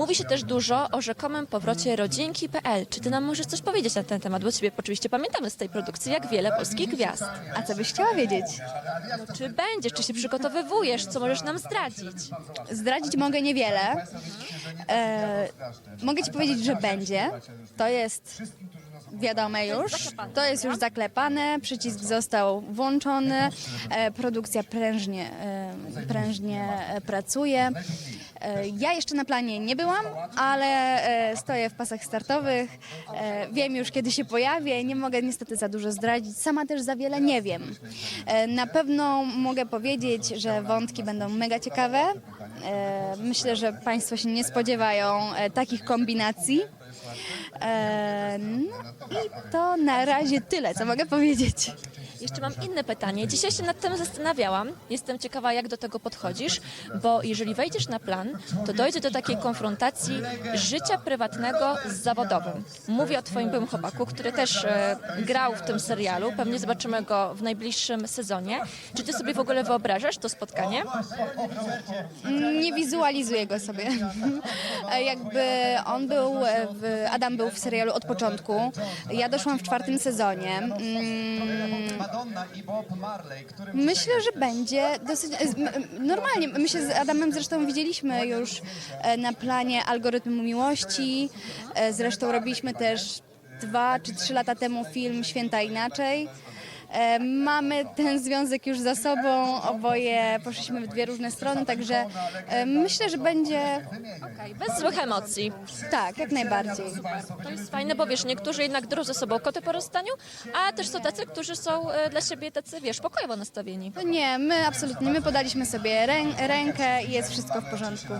Mówi się też dużo o rzekomym powrocie rodzinki.pl. Czy ty nam możesz coś powiedzieć na ten temat? Bo ciebie oczywiście pamiętamy z tej produkcji, jak wiele polskich gwiazd. A co byś chciała wiedzieć? No, czy będziesz, czy się przygotowywujesz, co możesz nam zdradzić? Zdradzić mogę niewiele. E, mogę ci powiedzieć, że będzie. To jest wiadome już. To jest już zaklepane. Przycisk został włączony. E, produkcja prężnie, e, prężnie e, pracuje. E, Ja jeszcze na planie nie byłam, ale e, stoję w pasach startowych. E, Wiem już, kiedy się pojawię. Nie mogę niestety za dużo zdradzić. Sama też za wiele nie wiem. Na pewno mogę powiedzieć, że wątki będą mega ciekawe. Myślę, że Państwo się nie spodziewają takich kombinacji. No i to na razie tyle, co mogę powiedzieć. Jeszcze mam inne pytanie. Dzisiaj się nad tym zastanawiałam. Jestem ciekawa, jak do tego podchodzisz, bo jeżeli wejdziesz na plan, to dojdzie do takiej konfrontacji życia prywatnego z zawodowym. Mówię o twoim byłym chłopaku, który też e, grał w tym serialu. Pewnie zobaczymy go w najbliższym sezonie. Czy ty sobie w ogóle wyobrażasz to spotkanie? Nie wizualizuję go sobie. E, Jakby on był, e, w, Adam był w serialu od początku. Ja doszłam w czwartym sezonie. Mm, Myślę, że będzie dosyć. m- Normalnie. My się z Adamem zresztą widzieliśmy już e, na planie algorytmu miłości. E, Zresztą robiliśmy też dwa czy trzy lata temu film Święta Inaczej. E, Mamy ten związek już za sobą, oboje poszliśmy w dwie różne strony, także e, myślę, że będzie Okej, bez złych emocji. tak, jak najbardziej. To jest fajne, bo wiesz, niektórzy jednak drą ze sobą koty po rozstaniu, a też są tacy, którzy są e, dla siebie tacy, wiesz, pokojowo nastawieni. Nie, my absolutnie, my podaliśmy sobie rę, rękę i jest wszystko w porządku.